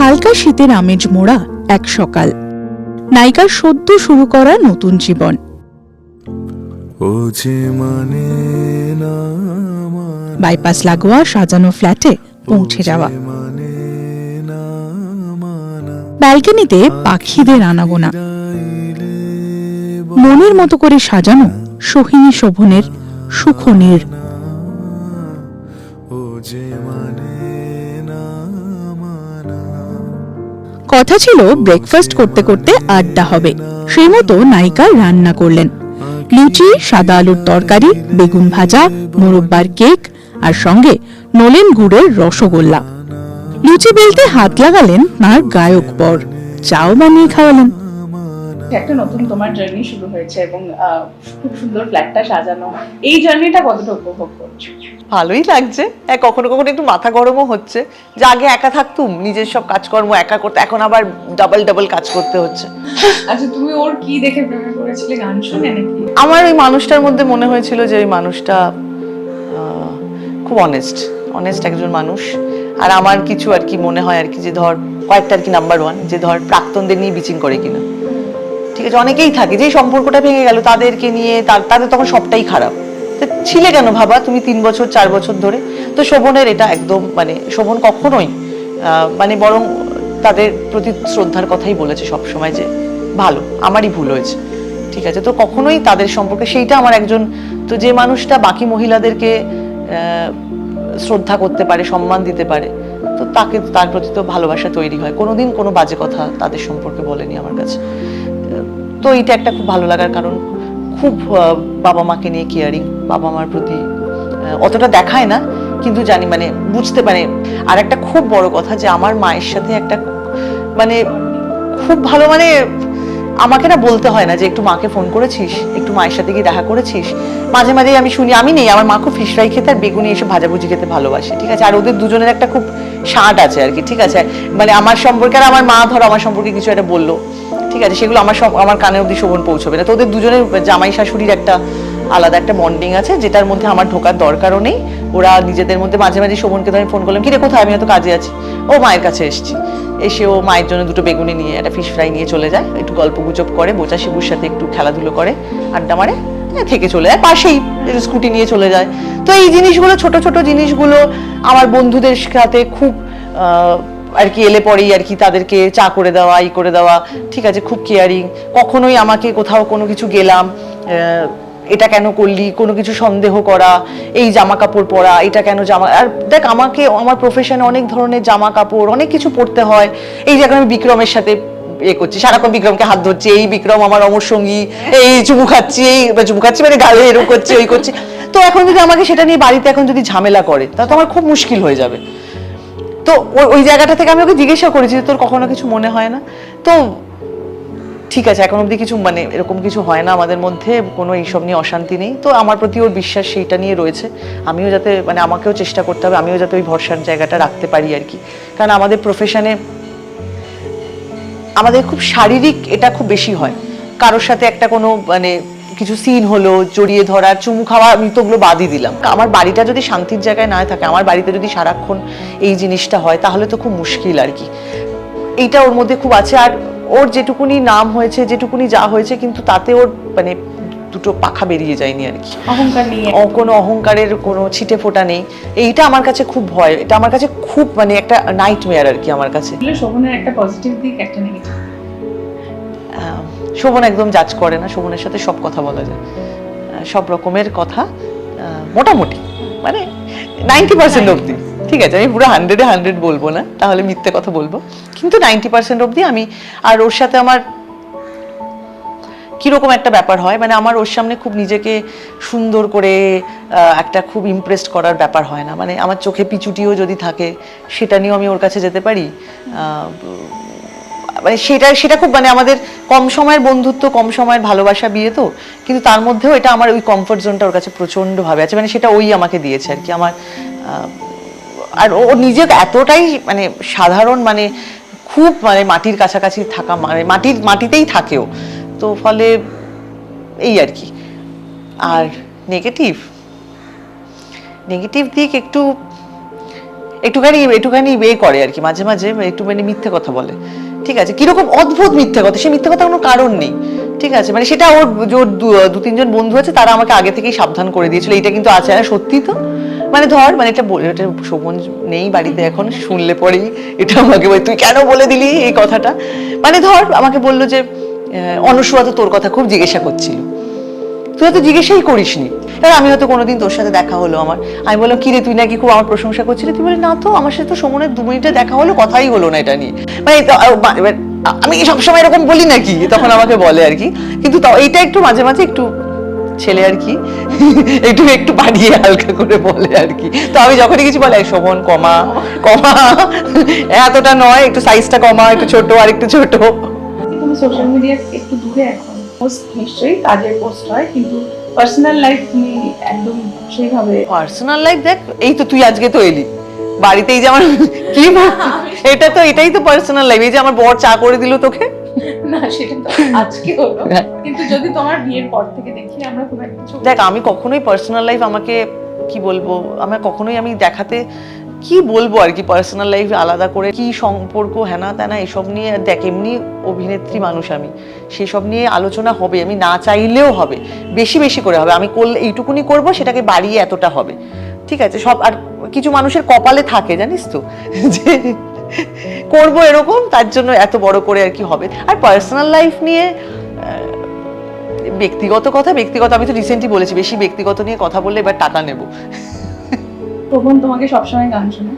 হালকা শীতের আমেজ মোড়া এক সকাল। নায়িকার সদ্য শুরু করা নতুন জীবন। ও যে মানে না বাইপাস লাগোয়া সাজানো ফ্ল্যাটে পৌঁছে যাওয়া। মানে মানা ব্যালকনিতে পাখিদের আনাগোনা। মনের মতো করে সাজানো সোহিনী শোভনের সুখনির। ও যে মানে না মানা কথা ছিল ব্রেকফাস্ট করতে করতে আড্ডা হবে। সেই মতো নায়িকা রান্না করলেন। লুচি, সাদা আলুর তরকারি, বেগুন ভাজা, মোরব্বার কেক আর সঙ্গে নলেন গুড়ের রসগোল্লা। লুচি বেলতে হাত লাগালেন তার গায়ক পর চাও বানিয়ে খাওয়ালেন। একটা নতুন তোমার জার্নি শুরু হয়েছে এবং খুব সুন্দর ফ্ল্যাটটা সাজানো। এই জার্নিটা কতটা উপভোগ করছ? ভালোই লাগছে। হ্যাঁ কখনো কখনো একটু মাথা গরমও হচ্ছে। যে আগে একা থাকতুম নিজের সব কাজকর্ম একা করতে এখন আবার ডাবল ডাবল কাজ করতে হচ্ছে। আচ্ছা তুমি ওর কি দেখে প্রেমে পড়েছিলে গান শুনে নাকি? আমার ওই মানুষটার মধ্যে মনে হয়েছিল যে ওই মানুষটা খুব অনেস্ট অনেস্ট একজন মানুষ। আর আমার কিছু আর কি মনে হয় আর কি যে ধর কয়েকটা আর কি নাম্বার ওয়ান যে ধর প্রাক্তনদের নিয়ে বিচিং করে কিনা। ঠিক আছে, অনেকেই থাকে যে সম্পর্কটা ভেঙে গেল, তাদেরকে নিয়ে তাদের তখন সবটাই খারাপ। ছিলে কেন ভাবা? তুমি তিন বছর, চার বছর ধরে, তো শোভনের এটা একদম মানে শোভন কখনোই মানে বরং তাদের প্রতি শ্রদ্ধার কথাই বলেছে সব সময় যে, ভালো, আমারই ভুল হয়েছে। ঠিক আছে, তো কখনোই তাদের সম্পর্কে, সেইটা আমার একজন, তো যে মানুষটা বাকি মহিলাদেরকে শ্রদ্ধা করতে পারে, সম্মান দিতে পারে, তো তাকে, তার প্রতি তো ভালোবাসা তৈরি হয়। কোনোদিন কোনো বাজে কথা তাদের সম্পর্কে বলেনি আমার কাছে। তো এইটা একটা খুব ভালো লাগার কারণ। খুব বাবা মাকে নিয়ে কেয়ারিং বাবা মার প্রতি অতটা দেখায় না, কিন্তু জানি মানে বুঝতে পারে। আর একটা খুব বড় কথা যে আমার মায়ের সাথে একটা মানে খুব ভালো মানে আমাকে না বলতে হয় না যে একটু মাকে ফোন করেছিস, একটু মায়ের সাথে গিয়ে দেখা করেছিস। মাঝে মাঝেই আমি শুনি, আমি নেই, আমার মা খুব ফিশ ফ্রাই খেতে আর বেগুনি এসে ভাজাভুজি খেতে ভালোবাসে, ঠিক আছে? আর ওদের দুজনের একটা খুব সাঁট আছে আর কি, ঠিক আছে? মানে আমার সম্পর্কে, আর আমার মা ধরো আমার সম্পর্কে কিছু একটা বলল। ঠিক আছে, সেগুলো আমার সব আমার কানে অবধি শোভন পৌঁছবে না। তো ওদের দুজনের জামাই শাশুড়ির একটা আলাদা একটা বন্ডিং আছে, যেটার মধ্যে আমার ঢোকার দরকারও নেই। ওরা নিজেদের মধ্যে মাঝে মাঝে শোভনকে ধরে ফোন করলাম কিরে কোথায়? আমি হয়তো কাজে আছি। ও মায়ের কাছে এসেছি। এসে ও মায়ের জন্য দুটো বেগুনি নিয়ে, একটা ফিশ ফ্রাই নিয়ে চলে যায়, একটু গল্প গুজব করে, বোচা শিবুর সাথে একটু খেলাধুলো করে, আড্ডা মারে থেকে চলে যায়, পাশেই স্কুটি নিয়ে চলে যায়। তো এই জিনিসগুলো, ছোট ছোট জিনিসগুলো আমার বন্ধুদের সাথে খুব আর কি এলে পরেই আর কি তাদেরকে চা করে দেওয়া, ই করে দেওয়া। ঠিক আছে, খুব কেয়ারিং কখনোই আমাকে কোথাও কোনো কিছু গেলাম এটা কেন করলি? কোনো কিছু সন্দেহ করা, এই জামা কাপড় পরা, এটা কেন জামা, আর দেখ আমাকে, আমার প্রফেশনে অনেক ধরনের জামা কাপড় অনেক কিছু পরতে হয়। এই যে আমি বিক্রমের সাথে এ করছি, সারাক্ষণ বিক্রমকে হাত ধরছি, এই বিক্রম আমার অমর সঙ্গী, এই চুমু খাচ্ছি, এই চুমু খাচ্ছি মানে গালে এরকম করছি, ওই করছি। তো এখন যদি আমাকে সেটা নিয়ে বাড়িতে এখন যদি ঝামেলা করে, তাহলে তো আমার খুব মুশকিল হয়ে যাবে। তো ওই- জায়গাটা থেকে আমি ওকে জিজ্ঞাসা করেছি তোর কখনো কিছু মনে হয় না? তো ঠিক আছে, এখন অবধি কিছু মানে এরকম কিছু হয় না আমাদের মধ্যে, কোনো এইসব নিয়ে অশান্তি নেই। তো আমার প্রতি ওর বিশ্বাস সেইটা নিয়ে রয়েছে। আমিও যাতে মানে আমাকেও চেষ্টা করতে হবে, আমিও যাতে ওই ভরসার জায়গাটা রাখতে পারি আর কি। কারণ আমাদের প্রফেশনে আমাদের খুব শারীরিক এটা খুব বেশি হয়। কারোর সাথে একটা কোনো মানে কিছু সিন হলো জড়িয়ে ধরা চুমু খাওয়া আমি তো ওগুলো বাদই দিলাম। আমার বাড়িটা যদি শান্তির জায়গায় না থাকে আমার বাড়িতে যদি সারাক্ষণ এই জিনিসটা হয় তাহলে তো খুব মুশকিল আর কি। এইটা ওর মধ্যে খুব আছে আর ওর যেটুকুনি নাম হয়েছে যেটুকুনি যা হয়েছে কিন্তু তাতে ওর মানে দুটো পাখা বেরিয়ে যায়নি আর কি। অহংকার নিয়ে কোনো অহংকারের কোনো ছিটে ফোটা নেই। এইটা আমার কাছে খুব ভয় এটা আমার কাছে খুব মানে একটা নাইট মেয়ার আর কি আমার কাছে। শোভনের একটা পজিটিভ দিক একটা নেগেটিভ শোভন একদম জাজ করে না শোভনের সাথে সব কথা বলা যায়। সব রকমের কথা মোটামুটি মানে নাইনটি পার্সেন্ট অবধি। ঠিক আছে আমি পুরো হান্ড্রেডে হান্ড্রেড বলব না তাহলে মিথ্যে কথা বলব। কিন্তু নাইনটি পার্সেন্ট অবধি আমি আর ওর সাথে আমার কীরকম একটা ব্যাপার হয় মানে আমার ওর সামনে খুব নিজেকে সুন্দর করে একটা খুব ইমপ্রেসড করার ব্যাপার হয় না। মানে আমার চোখে পিচুটিও যদি থাকে সেটা নিয়েও আমি ওর কাছে যেতে পারি। মানে সেটা সেটা খুব মানে আমাদের কম সময়ের বন্ধুত্ব, কম সময়ের ভালোবাসা বিয়ে তো, কিন্তু তার মধ্যেও এটা আমার ওই কমফোর্ট জোনটা ওর কাছে প্রচণ্ডভাবে আছে মানে সেটা ওই আমাকে দিয়েছে আর কি আমার আর ও নিজে এতটাই মানে সাধারণ মানে খুব মানে মাটির কাছাকাছি থাকা মানে মাটির, মাটিতেই থাকেও, তো ফলে এই আর কি। আর নেগেটিভ নেগেটিভ দিক একটু, একটুখানি একটুখানি এ করে আর কি, মাঝে মাঝে একটুখানি মিথ্যে কথা বলে। ঠিক আছে, কীরকম অদ্ভুত মিথ্যে কথা, সে মিথ্যে কথা কোনো কারণ নেই, ঠিক আছে? মানে সেটা ওর দু- তিনজন বন্ধু আছে, তারা আমাকে আগে থেকেই সাবধান করে দিয়েছিল এটা কিন্তু আছে না সত্যি তো? মানে ধর মানে এটা এটা শোভন নেই বাড়িতে এখন, শুনলে পরেই এটা আমাকে তুই কেন বলে দিলি এই কথাটা? মানে ধর, আমাকে বলল যে অনুসুয়া তো তোর কথা খুব জিজ্ঞাসা করছিল। তুই হয়তো জিজ্ঞাসাই করিসনি। এবার আমি হয়তো কোনোদিন তোর সাথে দেখা হলো আমার। আমি বললাম, কি রে, তুই নাকি খুব আমার প্রশংসা করছিলি? তুই বলে না তো, আমার সাথে তো সমনের দু মিনিটে দেখা হলো, কথাই হলো না এটা নিয়ে। মানে আমি সবসময় এরকম বলি নাকি? তখন আমাকে বলে আর কি। কিন্তু এইটা একটু মাঝে মাঝে একটু ছেলে আর কি, একটু একটু বাড়িয়ে হালকা করে বলে আর কি। তো আমি যখনই কিছু বলে, "এই শোভন, কমা কমা। এতটা নয়, একটু সাইজটা কমা, একটু ছোট আর একটু ছোট সোশ্যাল মিডিয়া একটু দূরে এখন পোস্ট নিশ্চয়ই কাজের পোস্ট হয় কিন্তু পার্সোনাল লাইফ তুমি একদম সেইভাবে পার্সোনাল লাইফ দেখ এই তো তুই আজকে তো এলি। বাড়িতে এই যে আমার কি এটা তো এটাই তো পার্সোনাল লাইফ এই যে আমার বর চা করে দিল তোকে। না সেটা তো আজকে হলো। হ্যাঁ। কিন্তু যদি তোমার বিয়ের পর থেকে দেখি আমরা খুব একটা দেখ আমি কখনোই পার্সোনাল লাইফ আমাকে কি বলব? আমার কখনোই আমি দেখাতে কি বলব আর কি? পার্সোনাল লাইফ আলাদা করে কি সম্পর্ক হ্যানা ত্যানা এসব নিয়ে দেখ, এমনি অভিনেত্রী মানুষ আমি। সেসব নিয়ে আলোচনা হবে, আমি না চাইলেও হবে। বেশি বেশি করে হবে। আমি করলে, এইটুকুনি করব, সেটাকে বাড়িয়ে এতটা হবে। ঠিক আছে? সব, আর কিছু মানুষের কপালে থাকে, জানিস তো? যে করব এরকম, তার জন্য এত বড় করে আর কি হবে। আর পার্সোনাল লাইফ নিয়ে ব্যক্তিগত কথা, ব্যক্তিগত আমি তো রিসেন্টলি বলেছি, বেশি ব্যক্তিগত নিয়ে কথা বললে এবার টাকা নেব। প্রবণ তোমাকে সবসময় গান শোনে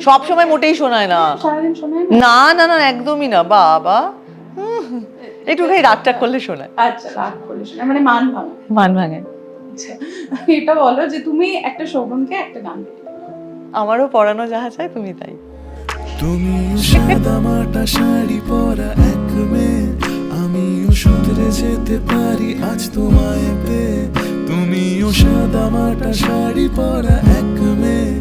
সব সময় মোটেই শোনায় না। সারাদিন শোনায় না? না না একদমই না বাবা। হুম, একটুখানি রাগটা করলে শোনায়। আচ্ছা রাগ করলে শোনায়। মানে মান ভাঙা। মান ভাঙে। আচ্ছা এটা বলো যে তুমি একটা শোভনকে একটা গান দিলে। আমারও পড়ানো যাহা চাই তুমি তাই। তুমি সাদা মাটা শাড়ি পরা এক মেয়ে। আমিও শুধরে যেতে পারি আজ তোমায় পেয়ে। তুমিও সাদা মাটা শাড়ি পরা এক মেয়ে।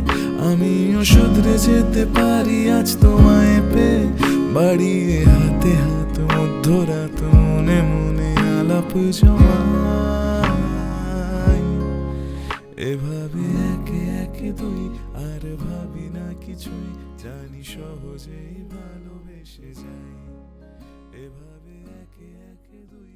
আমিও শুধরে যেতে পারি আজ তোমায় পে বাড়িয়ে হাতে হাত, মধ্যরাত মনে মনে আলাপ জমাই। এভাবে একে একে দুই, আর ভাবি না কিছুই। জানি সহজেই ভালোবেসে যাই। এভাবে একে একে দুই